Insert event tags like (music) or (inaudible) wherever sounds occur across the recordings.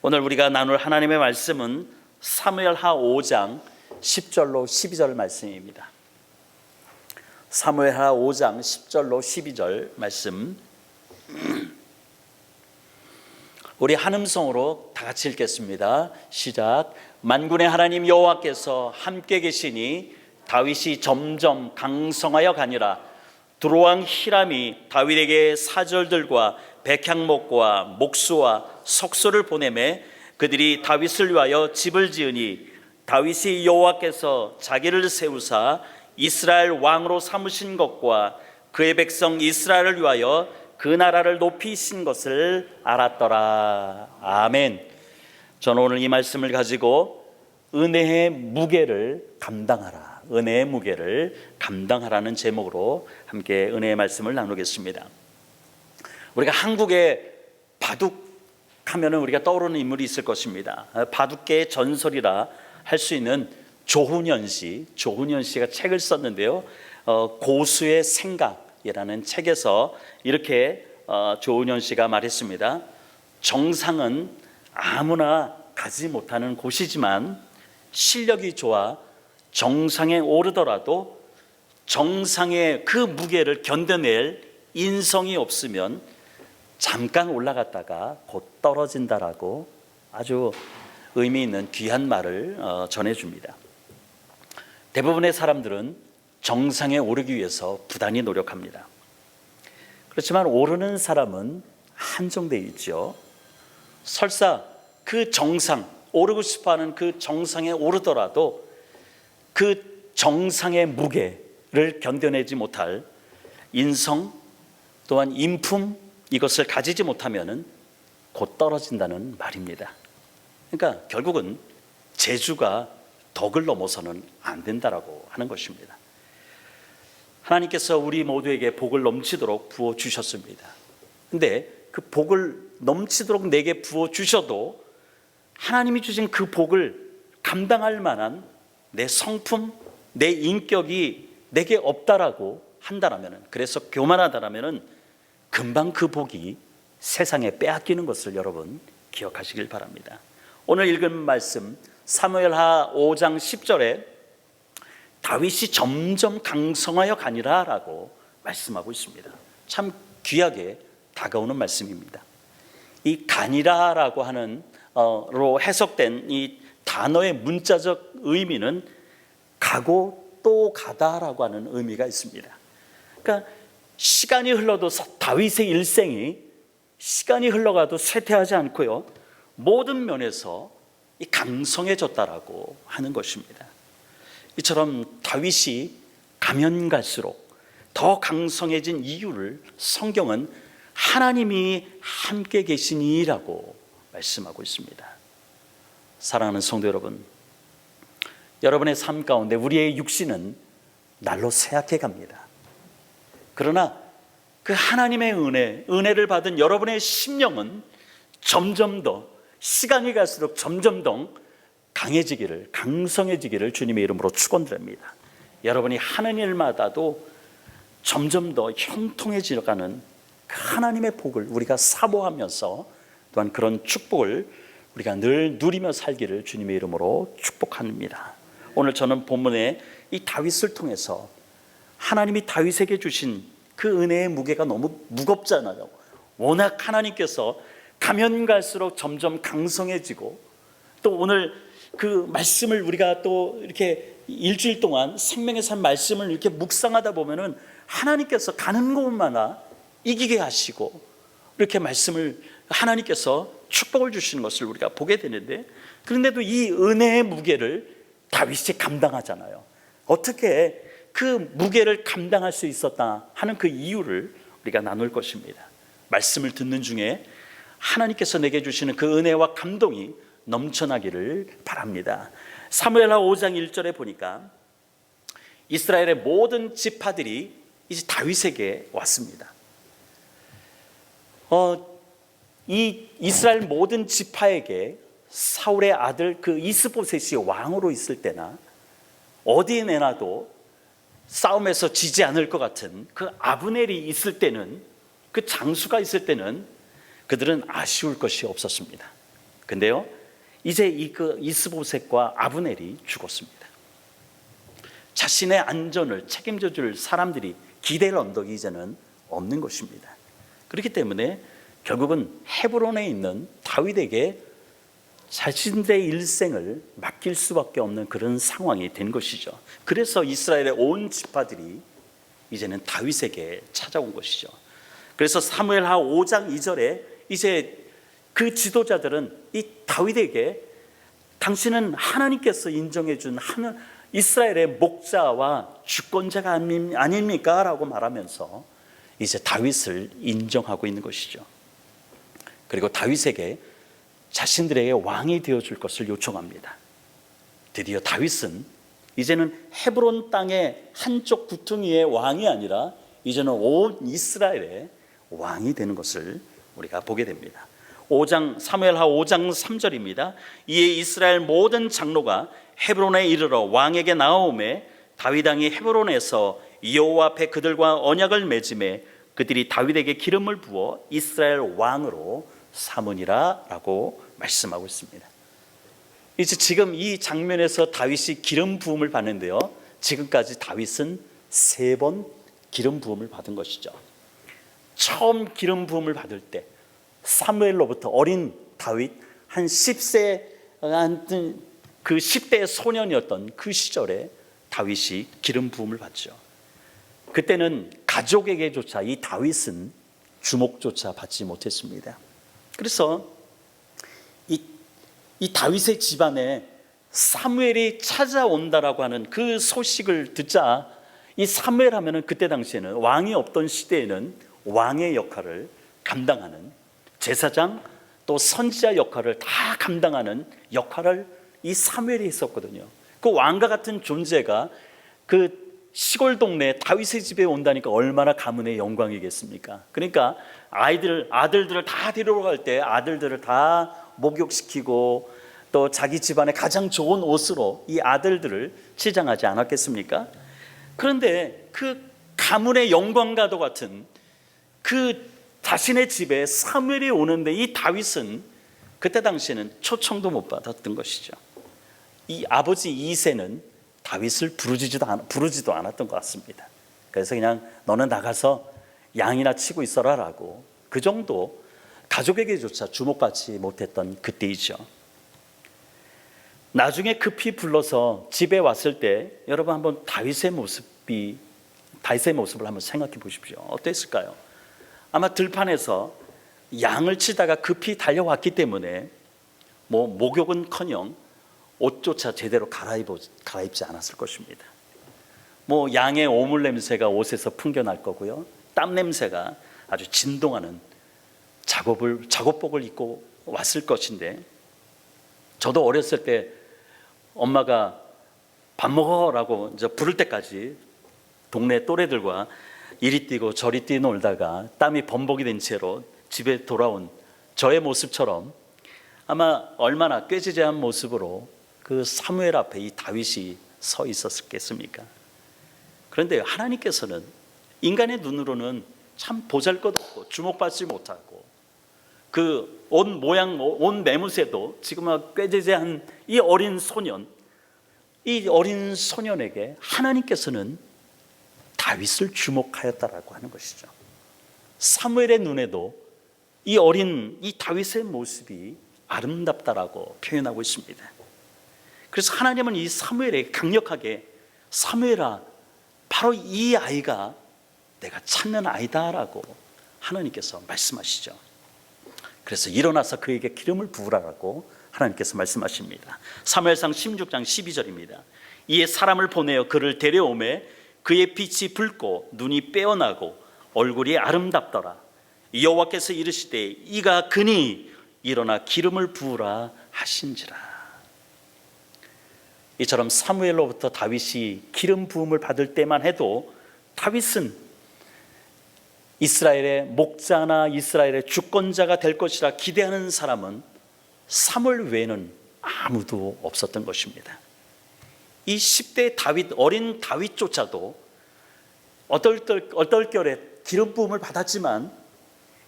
오늘 우리가 나눌 하나님의 말씀은 사무엘하 5장 10절로 12절 말씀입니다. 사무엘하 5장 10절로 12절 말씀. (clears throat) 우리 한음성으로 다 같이 읽겠습니다. 시작. 만군의 하나님 여호와께서 함께 계시니 다윗이 점점 강성하여 가니라. 두로왕 히람이 다윗에게 사절들과 백향목과 목수와 석소를 보내매 그들이 다윗을 위하여 집을 지으니 다윗이 여호와께서 자기를 세우사 이스라엘 왕으로 삼으신 것과 그의 백성 이스라엘을 위하여 그 나라를 높이신 것을 알았더라. 아멘. 저는 오늘 이 말씀을 가지고 은혜의 무게를 감당하라. 은혜의 무게를 감당하라는 제목으로 함께 은혜의 말씀을 나누겠습니다. 우리가 한국의 바둑 하면은 우리가 떠오르는 인물이 있을 것입니다. 바둑계의 전설이라 할 수 있는 조훈현 씨, 조훈현 씨가 책을 썼는데요. 어, 고수의 생각이라는 책에서 이렇게 어, 조훈현 씨가 말했습니다. 정상은 아무나 가지 못하는 곳이지만 실력이 좋아 정상에 오르더라도 정상의 그 무게를 견뎌낼 인성이 없으면 잠깐 올라갔다가 곧 떨어진다라고 아주 의미 있는 귀한 말을 어, 전해줍니다. 대부분의 사람들은 정상에 오르기 위해서 부단히 노력합니다. 그렇지만 오르는 사람은 한정되어 있죠. 설사 그 정상, 오르고 싶어 하는 그 정상에 오르더라도 그 정상의 무게를 견뎌내지 못할 인성 또한 인품 이것을 가지지 못하면은 곧 떨어진다는 말입니다. 그러니까 결국은 재주가 덕을 넘어서는 안 된다라고 하는 것입니다. 하나님께서 우리 모두에게 복을 넘치도록 부어 주셨습니다. 근데 그 복을 넘치도록 내게 부어 주셔도 하나님이 주신 그 복을 감당할 만한 내 성품, 내 인격이 내게 없다라고 한다라면 그래서 교만하다라면 금방 그 복이 세상에 빼앗기는 것을 여러분 기억하시길 바랍니다. 오늘 읽은 말씀 사무엘하 5장 10절에 다윗이 점점 강성하여 가니라라고 말씀하고 있습니다. 참 귀하게 다가오는 말씀입니다. 이 가니라라고 하는 어로 해석된 이 단어의 문자적 의미는 가고 또 가다라고 하는 의미가 있습니다. 그러니까 시간이 흘러도 다윗의 일생이 시간이 흘러가도 쇠퇴하지 않고요. 모든 면에서 이 강성해졌다라고 하는 것입니다. 이처럼 다윗이 가면 갈수록 더 강성해진 이유를 성경은 하나님이 함께 계시니라고 말씀하고 있습니다. 사랑하는 성도 여러분, 여러분의 삶 가운데 우리의 육신은 날로 쇠약해 갑니다. 그러나 그 하나님의 은혜, 은혜를 받은 여러분의 심령은 점점 더 시간이 갈수록 점점 더 강해지기를, 강성해지기를 주님의 이름으로 축원드립니다. 여러분이 하는 일마다도 점점 더 형통해지어가는 그 하나님의 복을 우리가 사모하면서 또한 그런 축복을 우리가 늘 누리며 살기를 주님의 이름으로 축복합니다. 오늘 저는 본문에 이 다윗을 통해서 하나님이 다윗에게 주신 그 은혜의 무게가 너무 무겁잖아요. 워낙 하나님께서 가면 갈수록 점점 강성해지고 또 오늘 그 말씀을 우리가 또 이렇게 일주일 동안 생명의 산 말씀을 이렇게 묵상하다 보면은 하나님께서 가는 곳마다 이기게 하시고 이렇게 말씀을 하나님께서 축복을 주시는 것을 우리가 보게 되는데 그런데도 이 은혜의 무게를 다윗이 감당하잖아요. 어떻게 그 무게를 감당할 수 있었다 하는 그 이유를 우리가 나눌 것입니다. 말씀을 듣는 중에 하나님께서 내게 주시는 그 은혜와 감동이 넘쳐나기를 바랍니다. 사무엘하 5장 1절에 보니까 이스라엘의 모든 지파들이 이제 다윗에게 왔습니다. 어, 이 이스라엘 모든 지파에게 사울의 아들 그 이스보셋이 왕으로 있을 때나 어디에 내놔도 싸움에서 지지 않을 것 같은 그 아브넬이 있을 때는 그 장수가 있을 때는 그들은 아쉬울 것이 없었습니다. 근데요, 이제 이그 이스보셋과 아브넬이 죽었습니다. 자신의 안전을 책임져 줄 사람들이 기댈 언덕이 이제는 없는 것입니다. 그렇기 때문에 결국은 헤브론에 있는 다윗에게 자신들의 일생을 맡길 수밖에 없는 그런 상황이 된 것이죠. 그래서 이스라엘의 온 지파들이 이제는 다윗에게 찾아온 것이죠. 그래서 사무엘하 5장 2절에 이제 그 지도자들은 이 다윗에게 당신은 하나님께서 인정해 준 하나 이스라엘의 목자와 주권자가 아닙- 아닙니까? 라고 말하면서 이제 다윗을 인정하고 있는 것이죠. 그리고 다윗에게 자신들에게 왕이 되어 줄 것을 요청합니다. 드디어 다윗은 이제는 헤브론 땅의 한쪽 구퉁이의 왕이 아니라 이제는 온 이스라엘의 왕이 되는 것을 우리가 보게 됩니다. 5장 사무엘하 5장 3절입니다. 이에 이스라엘 모든 장로가 헤브론에 이르러 왕에게 나오매 다윗 왕이 헤브론에서 여호와 앞에 그들과 언약을 맺음에 그들이 다윗에게 기름을 부어 이스라엘 왕으로 삼으니라라고 말씀하고 있습니다. 이제 지금 이 장면에서 다윗이 기름 부음을 받는데요. 지금까지 다윗은 세 번 기름 부음을 받은 것이죠. 처음 기름 부음을 받을 때 사무엘로부터 어린 다윗 한 10세 한그 10대 소년이었던 그 시절에 다윗이 기름 부음을 받죠. 그때는 가족에게조차 이 다윗은 주목조차 받지 못했습니다. 그래서 이, 이 다윗의 집안에 사무엘이 찾아온다라고 하는 그 소식을 듣자 이 사무엘 하면은 그때 당시에는 왕이 없던 시대에는 왕의 역할을 감당하는 제사장 또 선지자 역할을 다 감당하는 역할을 이 사무엘이 했었거든요. 그 왕과 같은 존재가 그 시골 동네 다윗의 집에 온다니까 얼마나 가문의 영광이겠습니까? 그러니까 아이들 아들들을 다 데려갈 때 아들들을 다 목욕시키고 또 자기 집안에 가장 좋은 옷으로 이 아들들을 치장하지 않았겠습니까? 그런데 그 가문의 영광과도 같은 그 자신의 집에 사무엘이 오는데 이 다윗은 그때 당시에는 초청도 못 받았던 것이죠. 이 아버지 이세는 다윗을 부르지도 않, 부르지도 않았던 것 같습니다. 그래서 그냥 너는 나가서 양이나 치고 있어라라고 그 정도 가족에게조차 주목받지 못했던 그때이죠. 나중에 급히 불러서 집에 왔을 때 여러분 한번 다윗의 모습이 다윗의 모습을 한번 생각해 보십시오. 어땠을까요? 아마 들판에서 양을 치다가 급히 달려왔기 때문에 뭐 목욕은커녕 옷조차 제대로 갈아입, 갈아입지 않았을 것입니다. 뭐 양의 오물 냄새가 옷에서 풍겨날 거고요. 땀 냄새가 아주 진동하는 작업을 작업복을 입고 왔을 것인데 저도 어렸을 때 엄마가 밥 먹어라고 이제 부를 때까지 동네 또래들과 이리 뛰고 저리 뛰 놀다가 땀이 범벅이 된 채로 집에 돌아온 저의 모습처럼 아마 얼마나 꾀지지한 모습으로 그 사무엘 앞에 이 다윗이 서 있었겠습니까? 그런데 하나님께서는 인간의 눈으로는 참 보잘것없고 주목받지 못하고 그옷 모양 옷 매무새도 지금 꾀지지한 이 어린 소년 이 어린 소년에게 하나님께서는 다윗을 주목하였다라고 하는 것이죠. 사무엘의 눈에도 이 어린 이 다윗의 모습이 아름답다라고 표현하고 있습니다. 그래서 하나님은 이 사무엘에게 강력하게 사무엘아 바로 이 아이가 내가 찾는 아이다라고 하나님께서 말씀하시죠. 그래서 일어나서 그에게 기름을 부으라고 하나님께서 말씀하십니다. 사무엘상 16장 12절입니다. 이에 사람을 보내어 그를 데려오매 그의 빛이 붉고 눈이 빼어나고 얼굴이 아름답더라. 여호와께서 이르시되 이가 그니 일어나 기름을 부으라 하신지라. 이처럼 사무엘로부터 다윗이 기름 부음을 받을 때만 해도 다윗은 이스라엘의 목자나 이스라엘의 주권자가 될 것이라 기대하는 사람은 사물 외에는 아무도 없었던 것입니다. 이 10대 다윗 어린 다윗조차도 어떨 어떨결에 기름 부음을 받았지만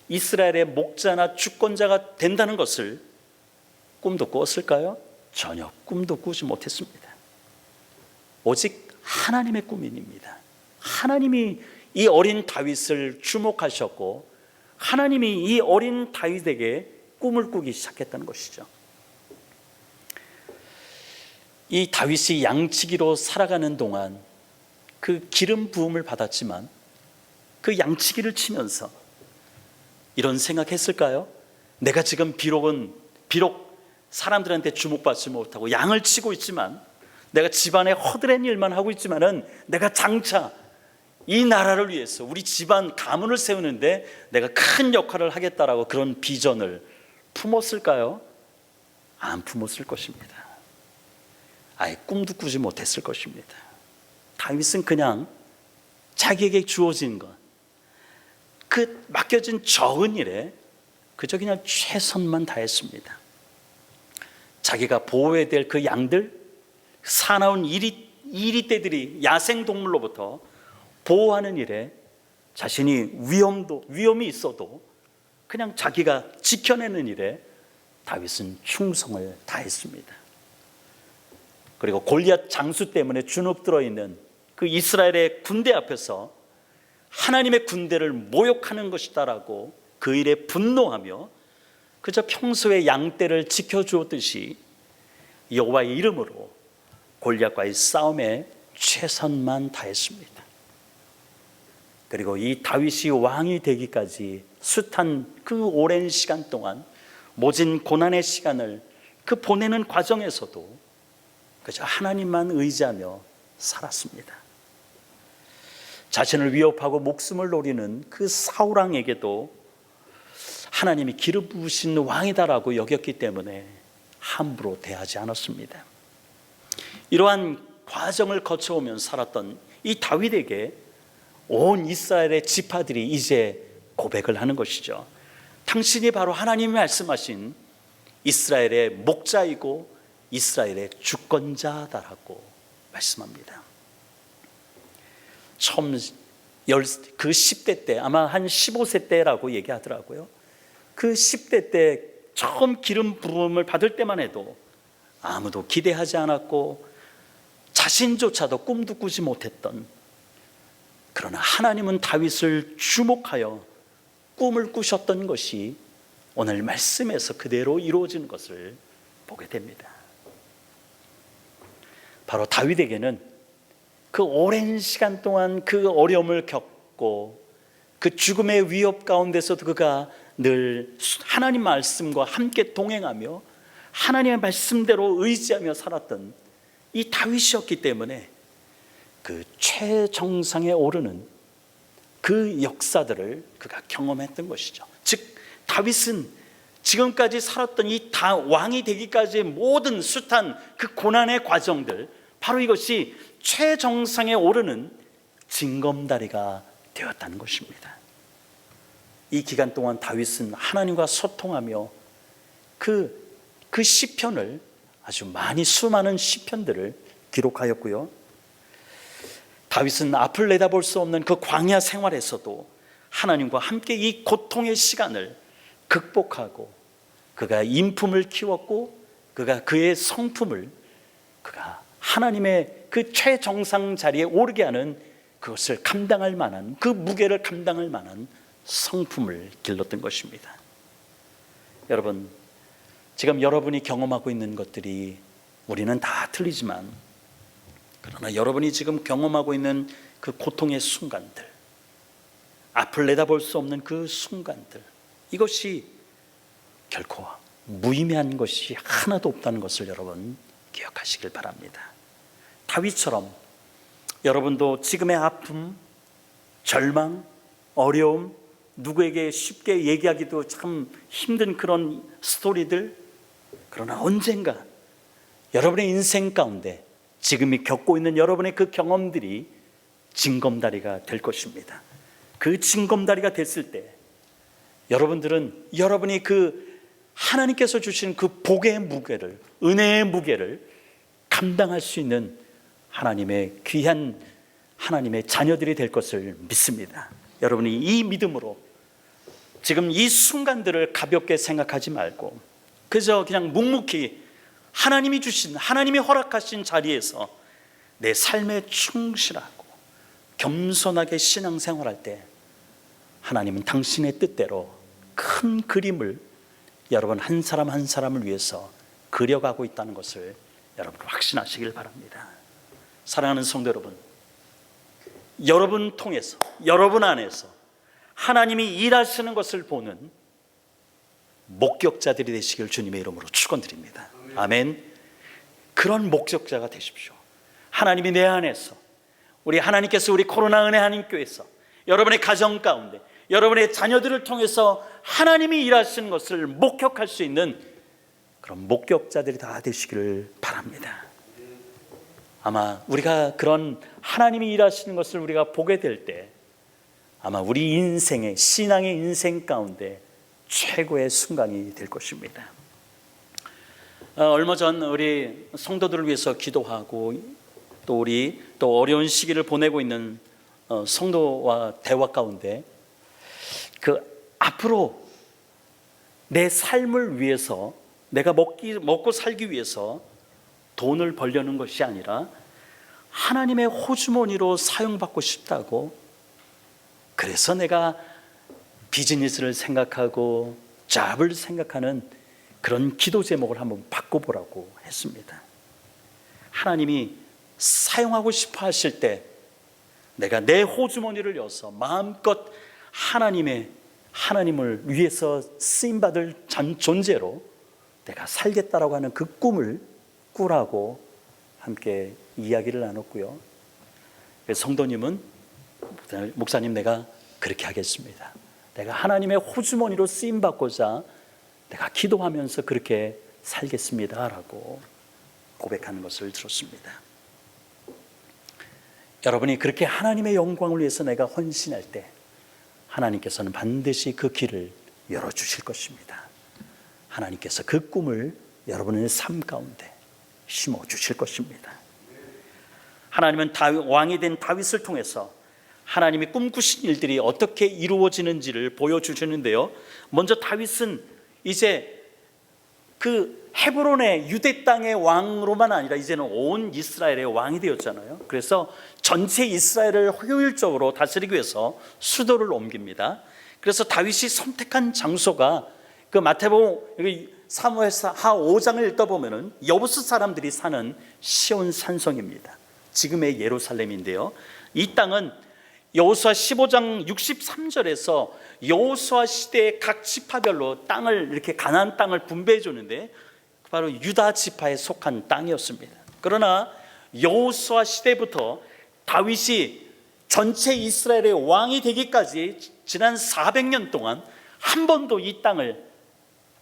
이스라엘의 목자나 주권자가 된다는 것을 꿈도 꿨을까요? 전혀 꿈도 꾸지 못했습니다. 오직 하나님의 꿈입니다. 하나님이 이 어린 다윗을 주목하셨고 하나님이 이 어린 다윗에게 꿈을 꾸기 시작했다는 것이죠. 이 다윗이 양치기로 살아가는 동안 그 기름 부음을 받았지만 그 양치기를 치면서 이런 생각했을까요? 내가 지금 비록은 비록 사람들한테 주목받지 못하고 양을 치고 있지만 내가 집안에 허드렛 일만 하고 있지만은 내가 장차 이 나라를 위해서 우리 집안 가문을 세우는데 내가 큰 역할을 하겠다라고 그런 비전을 품었을까요? 안 품었을 것입니다. 아예 꿈도 꾸지 못했을 것입니다. 다윗은 그냥 자기에게 주어진 것, 그 맡겨진 적은 일에 그저 그냥 최선만 다했습니다. 자기가 보호해야 될 그 양들, 사나운 이리, 이리떼들이 야생동물로부터 보호하는 일에 자신이 위험도, 위험이 있어도 그냥 자기가 지켜내는 일에 다윗은 충성을 다했습니다. 그리고 골리앗 장수 때문에 주눅 들어 있는 그 이스라엘의 군대 앞에서 하나님의 군대를 모욕하는 것이다라고 그 일에 분노하며 그저 평소에 양떼를 지켜주었듯이 여호와의 이름으로 골리앗과의 싸움에 최선만 다했습니다. 그리고 이 다윗이 왕이 되기까지 숱한 그 오랜 시간 동안 모진 고난의 시간을 그 보내는 과정에서도 그저 하나님만 의지하며 살았습니다. 자신을 위협하고 목숨을 노리는 그 사울왕에게도 하나님이 기름 부으신 왕이다라고 여겼기 때문에 함부로 대하지 않았습니다. 이러한 과정을 거쳐오면 살았던 이 다윗에게 온 이스라엘의 지파들이 이제 고백을 하는 것이죠. 당신이 바로 하나님이 말씀하신 이스라엘의 목자이고 이스라엘의 주권자다라고 말씀합니다. 처음 열, 그 10대 때 아마 한 15세 때라고 얘기하더라고요. 그 10대 때 처음 기름 부음을 받을 때만 해도 아무도 기대하지 않았고 자신조차도 꿈도 꾸지 못했던 그러나 하나님은 다윗을 주목하여 꿈을 꾸셨던 것이 오늘 말씀에서 그대로 이루어지는 것을 보게 됩니다. 바로 다윗에게는 그 오랜 시간 동안 그 어려움을 겪고 그 죽음의 위협 가운데서도 그가 늘 하나님 말씀과 함께 동행하며 하나님의 말씀대로 의지하며 살았던 이 다윗이었기 때문에 그 최정상에 오르는 그 역사들을 그가 경험했던 것이죠. 즉 다윗은 지금까지 살았던 이 다 왕이 되기까지의 모든 숱한 그 고난의 과정들 바로 이것이 최정상에 오르는 징검다리가 되었다는 것입니다. 이 기간 동안 다윗은 하나님과 소통하며 그, 그 시편을 아주 많이 수많은 시편들을 기록하였고요. 다윗은 앞을 내다볼 수 없는 그 광야 생활에서도 하나님과 함께 이 고통의 시간을 극복하고 그가 인품을 키웠고 그가 그의 성품을 그가 하나님의 그 최정상 자리에 오르게 하는 그것을 감당할 만한 그 무게를 감당할 만한 성품을 길렀던 것입니다. 여러분, 지금 여러분이 경험하고 있는 것들이 우리는 다 틀리지만 그러나 여러분이 지금 경험하고 있는 그 고통의 순간들, 앞을 내다볼 수 없는 그 순간들, 이것이 결코 무의미한 것이 하나도 없다는 것을 여러분 기억하시길 바랍니다. 다윗처럼 여러분도 지금의 아픔, 절망, 어려움, 누구에게 쉽게 얘기하기도 참 힘든 그런 스토리들, 그러나 언젠가 여러분의 인생 가운데 지금이 겪고 있는 여러분의 그 경험들이 징검다리가 될 것입니다. 그 징검다리가 됐을 때 여러분들은 여러분이 그 하나님께서 주신 그 복의 무게를, 은혜의 무게를 감당할 수 있는 하나님의 귀한 하나님의 자녀들이 될 것을 믿습니다. 여러분이 이 믿음으로 지금 이 순간들을 가볍게 생각하지 말고 그저 그냥 묵묵히 하나님이 주신 하나님이 허락하신 자리에서 내 삶에 충실하고 겸손하게 신앙생활할 때 하나님은 당신의 뜻대로 큰 그림을 여러분 한 사람 한 사람을 위해서 그려가고 있다는 것을 여러분 확신하시길 바랍니다. 사랑하는 성도 여러분, 여러분 통해서 여러분 안에서 하나님이 일하시는 것을 보는 목격자들이 되시길 주님의 이름으로 축원드립니다. 아멘. 그런 목격자가 되십시오. 하나님이 내 안에서 우리 하나님께서 우리 코로나 은혜 하나님 교회에서 여러분의 가정 가운데 여러분의 자녀들을 통해서 하나님이 일하시는 것을 목격할 수 있는 그런 목격자들이 다 되시기를 바랍니다. 아마 우리가 그런 하나님이 일하시는 것을 우리가 보게 될 때 아마 우리 인생의 신앙의 인생 가운데 최고의 순간이 될 것입니다. 어, 얼마 전 우리 성도들을 위해서 기도하고 또 우리 또 어려운 시기를 보내고 있는 어, 성도와 대화 가운데 그 앞으로 내 삶을 위해서 내가 먹기 먹고 살기 위해서 돈을 벌려는 것이 아니라 하나님의 호주머니로 사용받고 싶다고 그래서 내가 비즈니스를 생각하고 잡을 생각하는 그런 기도 제목을 한번 바꿔보라고 했습니다. 하나님이 사용하고 싶어 하실 때 내가 내 호주머니를 여서 마음껏 하나님의 하나님을 위해서 쓰임 받을 존재로 내가 살겠다라고 하는 그 꿈을 꾸라고 함께 이야기를 나눴고요. 성도님은 목사님 내가 그렇게 하겠습니다. 내가 하나님의 호주머니로 쓰임 받고자 내가 기도하면서 그렇게 살겠습니다라고 고백하는 것을 들었습니다. 여러분이 그렇게 하나님의 영광을 위해서 내가 헌신할 때 하나님께서는 반드시 그 길을 열어 주실 것입니다. 하나님께서 그 꿈을 여러분의 삶 가운데 심어 주실 것입니다. 하나님은 다윗, 왕이 된 다윗을 통해서 하나님이 꿈꾸신 일들이 어떻게 이루어지는지를 보여주시는데요. 먼저 다윗은 이제 그 헤브론의 유대 땅의 왕으로만 아니라 이제는 온 이스라엘의 왕이 되었잖아요. 그래서 전체 이스라엘을 효율적으로 다스리기 위해서 수도를 옮깁니다. 그래서 다윗이 선택한 장소가 그 마태복음 사무엘하 5장을 읽다 보면은 여부스 사람들이 사는 시온 산성입니다. 지금의 예루살렘인데요. 이 땅은 여호수아 15장 63절에서 여호수아 시대의 각 지파별로 땅을 이렇게 가나안 땅을 분배해 주는데 바로 유다 지파에 속한 땅이었습니다. 그러나 여호수아 시대부터 다윗이 전체 이스라엘의 왕이 되기까지 지난 400년 동안 한 번도 이 땅을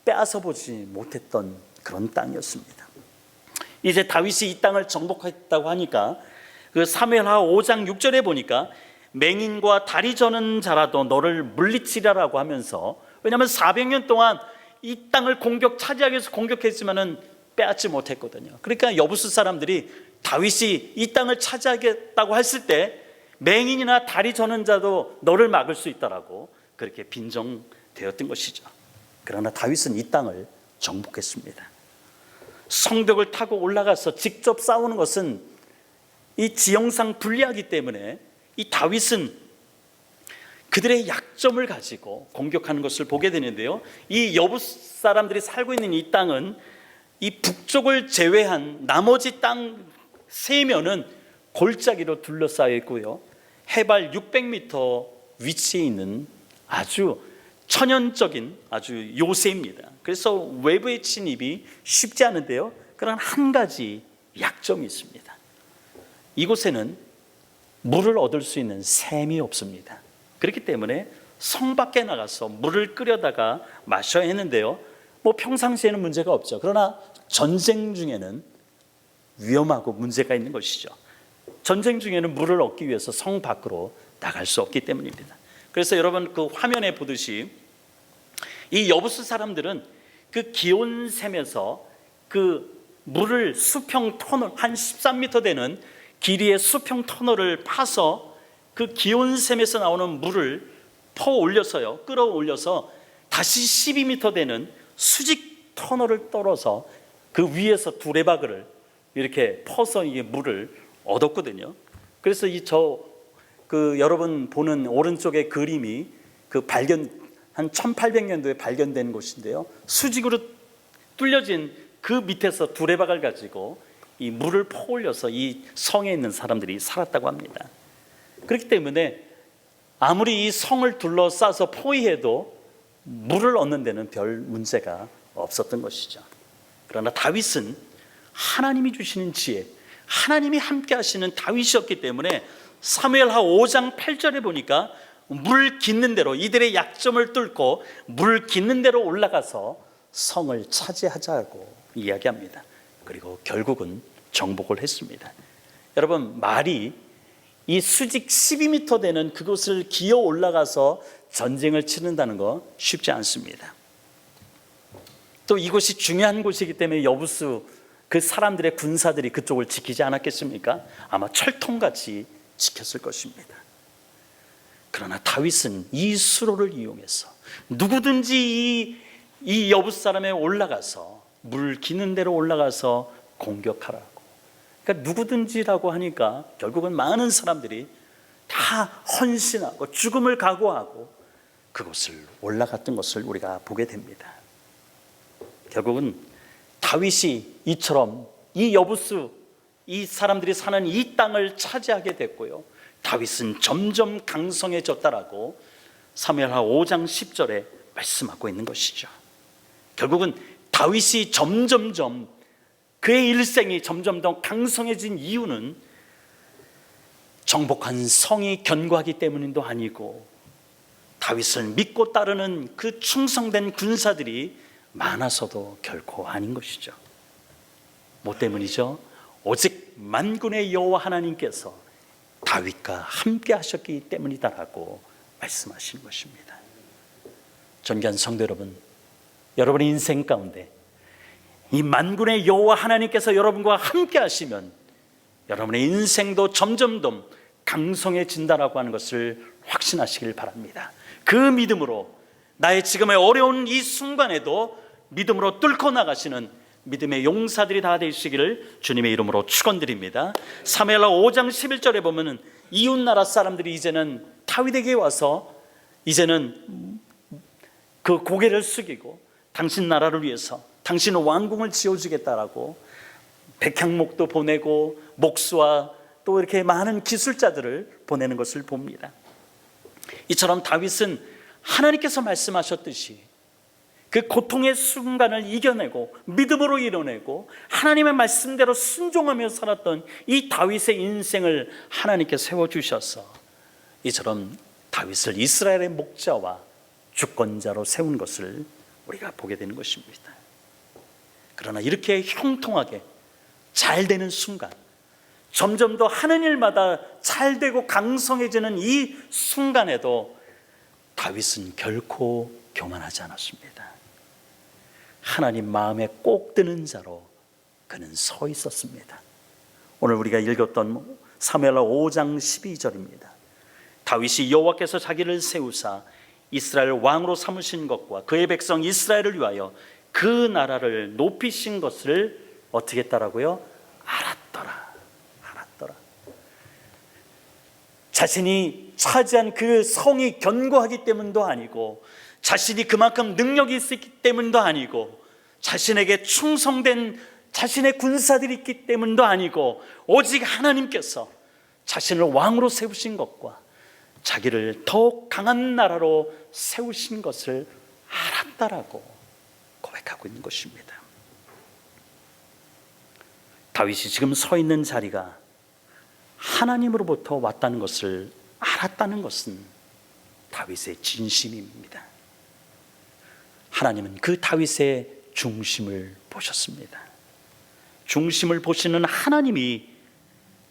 빼앗아 보지 못했던 그런 땅이었습니다. 이제 다윗이 이 땅을 정복했다고 하니까 그 사무엘하 5장 6절에 보니까 맹인과 다리 저는 자라도 너를 물리치라라고 하면서 왜냐하면 400년 동안 이 땅을 공격 차지하기 위해서 공격했지만은 빼앗지 못했거든요. 그러니까 여부스 사람들이 다윗이 이 땅을 차지하겠다고 했을 때 맹인이나 다리 저는 자도 너를 막을 수 있다라고 그렇게 빈정되었던 것이죠. 그러나 다윗은 이 땅을 정복했습니다. 성벽을 타고 올라가서 직접 싸우는 것은 이 지형상 불리하기 때문에 이 다윗은 그들의 약점을 가지고 공격하는 것을 보게 되는데요. 이 여부 사람들이 살고 있는 이 땅은 이 북쪽을 제외한 나머지 땅 세 면은 골짜기로 둘러싸여 있고요. 해발 600m 위치에 있는 아주 천연적인 아주 요새입니다. 그래서 외부의 침입이 쉽지 않은데요. 그런 한 가지 약점이 있습니다. 이곳에는 물을 얻을 수 있는 샘이 없습니다. 그렇기 때문에 성 밖에 나가서 물을 끓여다가 마셔야 했는데요. 뭐 평상시에는 문제가 없죠. 그러나 전쟁 중에는 위험하고 문제가 있는 것이죠. 전쟁 중에는 물을 얻기 위해서 성 밖으로 나갈 수 없기 때문입니다. 그래서 여러분 그 화면에 보듯이 이 여부스 사람들은 그 기온 샘에서 그 물을 수평 터널 한 13m 되는 길이의 수평 터널을 파서 그 기온샘에서 나오는 물을 퍼 올려서요 끌어올려서 다시 12m 되는 수직 터널을 떨어서 그 위에서 두레박을 이렇게 퍼서 이게 물을 얻었거든요. 그래서 이 저 그 여러분 보는 오른쪽의 그림이 그 발견 한 1800년도에 발견된 곳인데요. 수직으로 뚫려진 그 밑에서 두레박을 가지고 이 물을 퍼올려서 이 성에 있는 사람들이 살았다고 합니다. 그렇기 때문에 아무리 이 성을 둘러싸서 포위해도 물을 얻는 데는 별 문제가 없었던 것이죠. 그러나 다윗은 하나님이 주시는 지혜, 하나님이 함께 하시는 다윗이었기 때문에 사무엘하 5장 8절에 보니까 물 깃는 대로 이들의 약점을 뚫고 물 깃는 대로 올라가서 성을 차지하자고 이야기합니다. 그리고 결국은 정복을 했습니다. 여러분 말이 이 수직 12m 되는 그곳을 기어 올라가서 전쟁을 치른다는 거 쉽지 않습니다. 또 이곳이 중요한 곳이기 때문에 여부수 그 사람들의 군사들이 그쪽을 지키지 않았겠습니까? 아마 철통같이 지켰을 것입니다. 그러나 다윗은 이 수로를 이용해서 누구든지 이, 이 여부 사람에 올라가서 물 기는 대로 올라가서 공격하라고. 그러니까 누구든지라고 하니까 결국은 많은 사람들이 다 헌신하고 죽음을 각오하고 그곳을 올라갔던 것을 우리가 보게 됩니다. 결국은 다윗이 이처럼 이 여부수 이 사람들이 사는 이 땅을 차지하게 됐고요. 다윗은 점점 강성해졌다라고 사무엘하 5장 10절에 말씀하고 있는 것이죠. 결국은 다윗이 점점점 그의 일생이 점점 더 강성해진 이유는 정복한 성이 견고하기 때문도 아니고 다윗을 믿고 따르는 그 충성된 군사들이 많아서도 결코 아닌 것이죠. 뭐 때문이죠? 오직 만군의 여호와 하나님께서 다윗과 함께 하셨기 때문이다라고 말씀하신 것입니다. 존귀한 성도 여러분, 여러분의 인생 가운데 이 만군의 여호와 하나님께서 여러분과 함께 하시면 여러분의 인생도 점점 더 강성해진다라고 하는 것을 확신하시길 바랍니다. 그 믿음으로 나의 지금의 어려운 이 순간에도 믿음으로 뚫고 나가시는 믿음의 용사들이 다 되시기를 주님의 이름으로 축원드립니다. 사무엘하 5장 11절에 보면은 이웃 나라 사람들이 이제는 다윗에게 와서 이제는 그 고개를 숙이고 당신 나라를 위해서 당신 왕궁을 지어주겠다라고 백향목도 보내고 목수와 또 이렇게 많은 기술자들을 보내는 것을 봅니다. 이처럼 다윗은 하나님께서 말씀하셨듯이 그 고통의 순간을 이겨내고 믿음으로 이뤄내고 하나님의 말씀대로 순종하며 살았던 이 다윗의 인생을 하나님께 세워주셔서 이처럼 다윗을 이스라엘의 목자와 주권자로 세운 것을 우리가 보게 되는 것입니다. 그러나 이렇게 형통하게 잘 되는 순간 점점 더 하는 일마다 잘 되고 강성해지는 이 순간에도 다윗은 결코 교만하지 않았습니다. 하나님 마음에 꼭 드는 자로 그는 서 있었습니다. 오늘 우리가 읽었던 사무엘하 5장 12절입니다. 다윗이 여호와께서 자기를 세우사 이스라엘 왕으로 삼으신 것과 그의 백성 이스라엘을 위하여 그 나라를 높이신 것을 어떻게 했다라고요? 알았더라. 알았더라. 자신이 차지한 그 성이 견고하기 때문도 아니고 자신이 그만큼 능력이 있기 때문도 아니고 자신에게 충성된 자신의 군사들이 있기 때문도 아니고 오직 하나님께서 자신을 왕으로 세우신 것과 자기를 더욱 강한 나라로 세우신 것을 알았다라고 고백하고 있는 것입니다. 다윗이 지금 서 있는 자리가 하나님으로부터 왔다는 것을 알았다는 것은 다윗의 진심입니다. 하나님은 그 다윗의 중심을 보셨습니다. 중심을 보시는 하나님이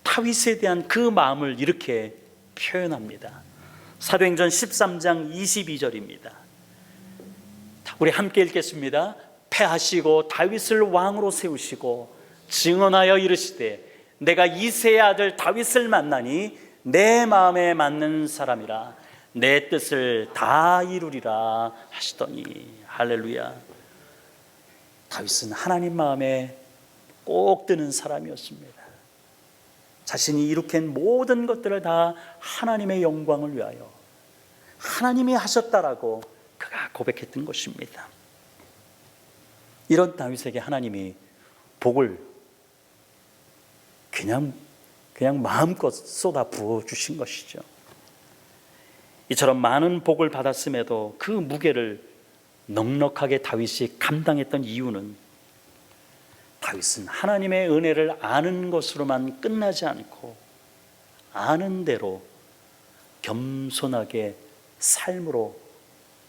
다윗에 대한 그 마음을 이렇게 표현합니다. 사도행전 13장 22절입니다. 우리 함께 읽겠습니다. 패하시고 다윗을 왕으로 세우시고 증언하여 이르시되 내가 이세의 아들 다윗을 만나니 내 마음에 맞는 사람이라 내 뜻을 다 이루리라 하시더니 할렐루야. 다윗은 하나님 마음에 꼭 드는 사람이었습니다. 자신이 일으킨 모든 것들을 다 하나님의 영광을 위하여 하나님이 하셨다라고 그가 고백했던 것입니다. 이런 다윗에게 하나님이 복을 그냥 그냥 마음껏 쏟아 부어 주신 것이죠. 이처럼 많은 복을 받았음에도 그 무게를 넉넉하게 다윗이 감당했던 이유는 다윗은 하나님의 은혜를 아는 것으로만 끝나지 않고 아는 대로 겸손하게 삶으로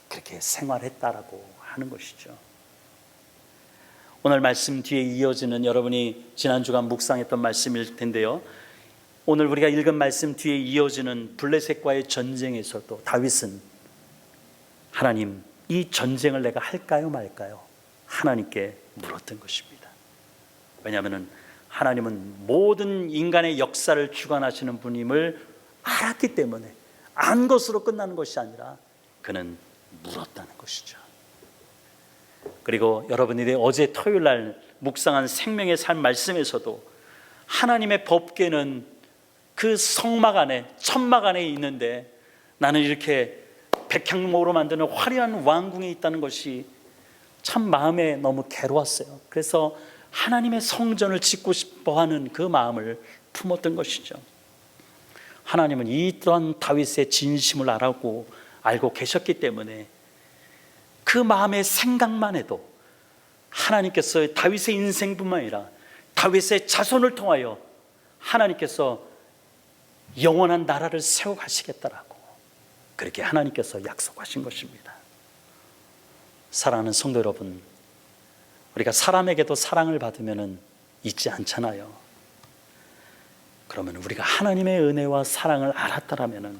그렇게 생활했다라고 하는 것이죠. 오늘 말씀 뒤에 이어지는 여러분이 지난 주간 묵상했던 말씀일 텐데요. 오늘 우리가 읽은 말씀 뒤에 이어지는 블레셋과의 전쟁에서도 다윗은 하나님 이 전쟁을 내가 할까요 말까요? 하나님께 물었던 것입니다. 왜냐하면 하나님은 모든 인간의 역사를 주관하시는 분임을 알았기 때문에 안 것으로 끝나는 것이 아니라 그는 물었다는 것이죠. 그리고 여러분들이 어제 토요일 날 묵상한 생명의 삶 말씀에서도 하나님의 법궤는 그 성막 안에 천막 안에 있는데 나는 이렇게 백향목으로 만드는 화려한 왕궁에 있다는 것이 참 마음에 너무 괴로웠어요. 그래서 하나님의 성전을 짓고 싶어 하는 그 마음을 품었던 것이죠. 하나님은 이 또한 다윗의 진심을 알고 알고 계셨기 때문에 그 마음의 생각만 해도 하나님께서 다윗의 인생뿐만 아니라 다윗의 자손을 통하여 하나님께서 영원한 나라를 세워 가시겠다라고 그렇게 하나님께서 약속하신 것입니다. 사랑하는 성도 여러분, 우리가 사람에게도 사랑을 받으면 잊지 않잖아요. 그러면 우리가 하나님의 은혜와 사랑을 알았다라면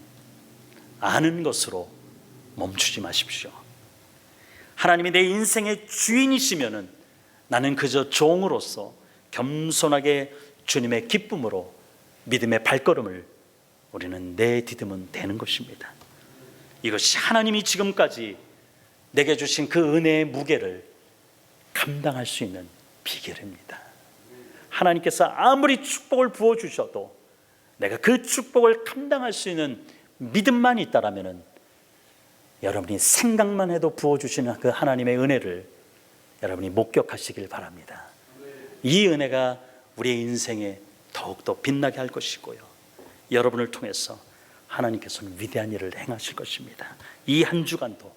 아는 것으로 멈추지 마십시오. 하나님이 내 인생의 주인이시면은 나는 그저 종으로서 겸손하게 주님의 기쁨으로 믿음의 발걸음을 우리는 내디디면 되는 것입니다. 이것이 하나님이 지금까지 내게 주신 그 은혜의 무게를 감당할 수 있는 비결입니다. 하나님께서 아무리 축복을 부어 주셔도 내가 그 축복을 감당할 수 있는 믿음만 있다라면은 여러분이 생각만 해도 부어 주시는 그 하나님의 은혜를 여러분이 목격하시길 바랍니다. 이 은혜가 우리의 인생에 더욱더 빛나게 할 것이고요. 여러분을 통해서 하나님께서는 위대한 일을 행하실 것입니다. 이 한 주간도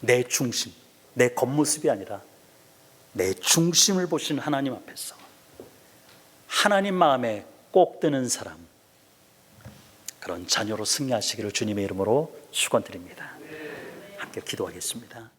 내 중심, 내 겉모습이 아니라 내 중심을 보시는 하나님 앞에서 하나님 마음에 꼭 드는 사람 그런 자녀로 승리하시기를 주님의 이름으로 축원드립니다. 함께 기도하겠습니다.